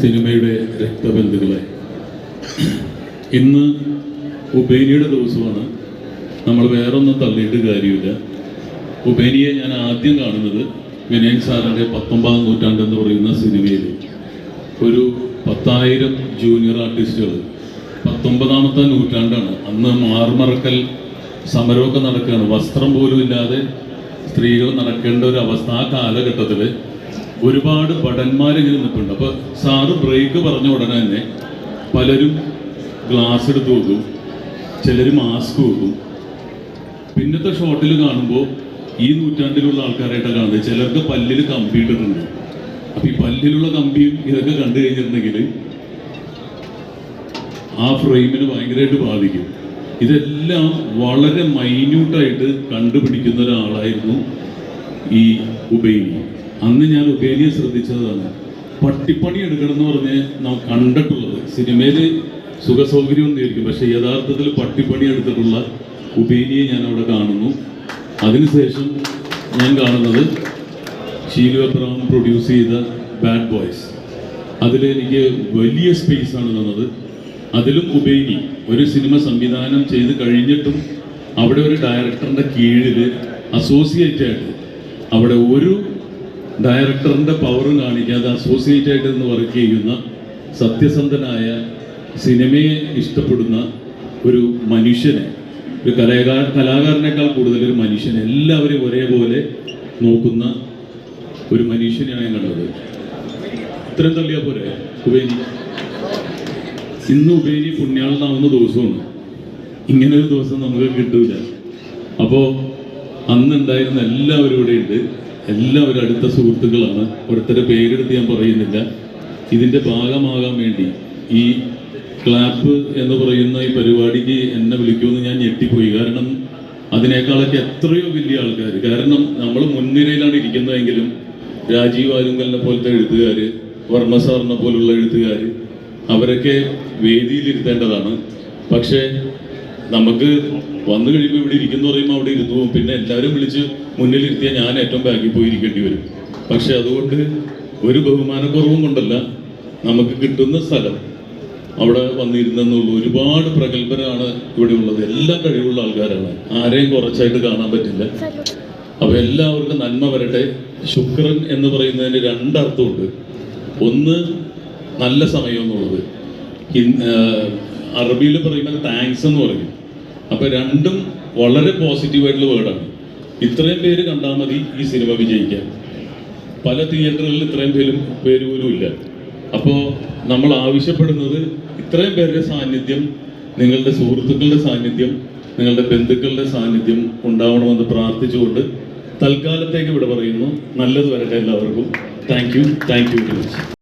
സിനിമയുടെ രക്തബന്ധുക്കളെ. ഇന്ന് ഉബേനിയുടെ ദിവസമാണ്. നമ്മൾ വേറൊന്നും തള്ളിയിട്ട് കാര്യമില്ല. ഉബേനിയെ ഞാൻ ആദ്യം കാണുന്നത് വിനയൻ സാറിന്റെ പത്തൊമ്പതാം നൂറ്റാണ്ടെന്ന് പറയുന്ന സിനിമയിൽ ഒരു പത്തായിരം ജൂനിയർ ആർട്ടിസ്റ്റുകൾ പത്തൊമ്പതാമത്തെ നൂറ്റാണ്ടാണ്. അന്ന് മാർമറക്കൽ സമരമൊക്കെ നടക്കുകയാണ്. വസ്ത്രം പോലും ഇല്ലാതെ സ്ത്രീകൾ നടക്കേണ്ട ഒരു അവസ്ഥ ആ കാലഘട്ടത്തിൽ ഒരുപാട് ഭടന്മാർ ഇങ്ങനെ നിൽപ്പുണ്ട്. അപ്പോൾ സാറ് ബ്രേക്ക് പറഞ്ഞ ഉടനെ തന്നെ പലരും ഗ്ലാസ് എടുത്ത് വെക്കും ചിലർ മാസ്ക് വെക്കും. പിന്നത്തെ ഷോട്ടിൽ കാണുമ്പോൾ ഈ നൂറ്റാണ്ടിലുള്ള ആൾക്കാരായിട്ടാണ് കാണുന്നത്. ചിലർക്ക് പല്ലിൽ കമ്പി ഇട്ടിട്ടുണ്ട്. അപ്പൊ ഈ പല്ലിലുള്ള കമ്പിയും ഇതൊക്കെ കണ്ടു കഴിഞ്ഞിട്ടുണ്ടെങ്കിൽ ആ ഫ്രെയിമിന് ഭയങ്കരമായിട്ട് ബാധിക്കും. ഇതെല്ലാം വളരെ മൈന്യൂട്ടായിട്ട് കണ്ടുപിടിക്കുന്ന ഒരാളായിരുന്നു ഈ ഉബൈനി അന്ന് ഞാൻ ഉപേനിയെ ശ്രദ്ധിച്ചതാണ്. പട്ടിപ്പണി എടുക്കണം എന്ന് പറഞ്ഞ് നാം കണ്ടിട്ടുള്ളത്. സിനിമയിൽ സുഖസൗകര്യം ഒന്നായിരിക്കും പക്ഷെ യഥാർത്ഥത്തിൽ പട്ടിപ്പണി എടുത്തിട്ടുള്ള ഉപേനിയെ ഞാൻ അവിടെ കാണുന്നു. അതിനുശേഷം ഞാൻ കാണുന്നത് ഷീലു അബ്രഹാം പ്രൊഡ്യൂസ് ചെയ്ത ബാഡ് ബോയ്സ് അതിൽ എനിക്ക് വലിയ സ്പേസ് ആണ് തന്നത്. അതിലും ഉപേനി. ഒരു സിനിമ സംവിധാനം ചെയ്ത് കഴിഞ്ഞിട്ടും അവിടെ ഒരു ഡയറക്ടറിന്റെ കീഴിൽ അസോസിയേറ്റ് ആയിട്ട് അവിടെ ഒരു ഡയറക്ടറിന്റെ പവർ കാണിക്കാതെ അസോസിയേറ്റ് ആയിട്ട് നിന്ന് വർക്ക് ചെയ്യുന്ന സത്യസന്ധനായ സിനിമയെ ഇഷ്ടപ്പെടുന്ന ഒരു മനുഷ്യനെ ഒരു കലാകാ കലാകാരനേക്കാൾ കൂടുതൽ ഒരു മനുഷ്യനെ എല്ലാവരെയും ഒരേപോലെ നോക്കുന്ന ഒരു മനുഷ്യനെയാണ് ഞാൻ കണ്ടത്. ഇത്രയും തള്ളിയാ പോരെ ഉപേനി ഇന്ന് ഉപേനി പുണ്യാളനാവുന്ന ദിവസമാണ്. ഇങ്ങനെ ഒരു ദിവസം നമുക്ക് കിട്ടൂല. അപ്പോൾ അന്നുണ്ടായിരുന്ന എല്ലാവരും ഇവിടെ ഉണ്ട്. എല്ലാവരും അടുത്ത സുഹൃത്തുക്കളാണ്. ഓരോരുത്തരുടെ പേരെടുത്ത് ഞാൻ പറയുന്നില്ല. ഇതിന്റെ ഭാഗമാകാൻ വേണ്ടി ഈ ക്ലാപ്പ് എന്ന് പറയുന്ന ഈ പരിപാടിക്ക് എന്നെ വിളിക്കുമെന്ന് ഞാൻ ഞെട്ടിപ്പോയി. കാരണം അതിനേക്കാളൊക്കെ എത്രയോ വലിയ ആൾക്കാർ കാരണം നമ്മൾ മുൻനിരയിലാണ് ഇരിക്കുന്നതെങ്കിലും രാജീവ് ആലുങ്കലിനെ പോലത്തെ എഴുത്തുകാർ വർമ്മ സാറിനെ പോലുള്ള എഴുത്തുകാർ അവരൊക്കെ വേദിയിലിരുത്തേണ്ടതാണ്. പക്ഷേ നമുക്ക് വന്നു കഴിയുമ്പോൾ ഇവിടെ ഇരിക്കുന്നു പറയുമ്പോൾ അവിടെ ഇരുന്നു പോകും. പിന്നെ എല്ലാവരും വിളിച്ച് മുന്നിലിരുത്തിയാൽ ഞാൻ ഏറ്റവും ബാക്കി പോയി ഇരിക്കേണ്ടി വരും. പക്ഷെ അതുകൊണ്ട് ഒരു ബഹുമാനക്കുറവും കൊണ്ടല്ല നമുക്ക് കിട്ടുന്ന സ്ഥലം അവിടെ വന്നിരുന്നെന്നുള്ള. ഒരുപാട് പ്രഗത്ഭരാണ് ഇവിടെ ഉള്ളത്. എല്ലാ കഴിവുള്ള ആൾക്കാരാണ്. ആരെയും കുറച്ചായിട്ട് കാണാൻ പറ്റില്ല. അപ്പൊ എല്ലാവർക്കും നന്മ വരട്ടെ. ശുക്രൻ എന്ന് പറയുന്നതിന് രണ്ടർത്ഥമുണ്ട് ഒന്ന് നല്ല സമയം എന്നുള്ളത്. അറബിയിൽ പറയുന്നത് താങ്ക്സ് എന്ന് പറയും. അപ്പൊ രണ്ടും വളരെ പോസിറ്റീവായിട്ടുള്ള വേർഡാണ് ഇത്രയും പേര് കണ്ടാൽ മതി ഈ സിനിമ വിജയിക്കാൻ. പല തിയേറ്ററുകളിൽ ഇത്രയും പേരും പേര് പോലും ഇല്ല. അപ്പോൾ നമ്മൾ ആവശ്യപ്പെടുന്നത് ഇത്രയും പേരുടെ സാന്നിധ്യം നിങ്ങളുടെ സുഹൃത്തുക്കളുടെ സാന്നിധ്യം നിങ്ങളുടെ ബന്ധുക്കളുടെ സാന്നിധ്യം ഉണ്ടാവണമെന്ന് പ്രാർത്ഥിച്ചുകൊണ്ട് തൽക്കാലത്തേക്ക് ഇവിടെ പറയുന്നു. നല്ലത് വരട്ടെ എല്ലാവർക്കും. Thank you thank you very much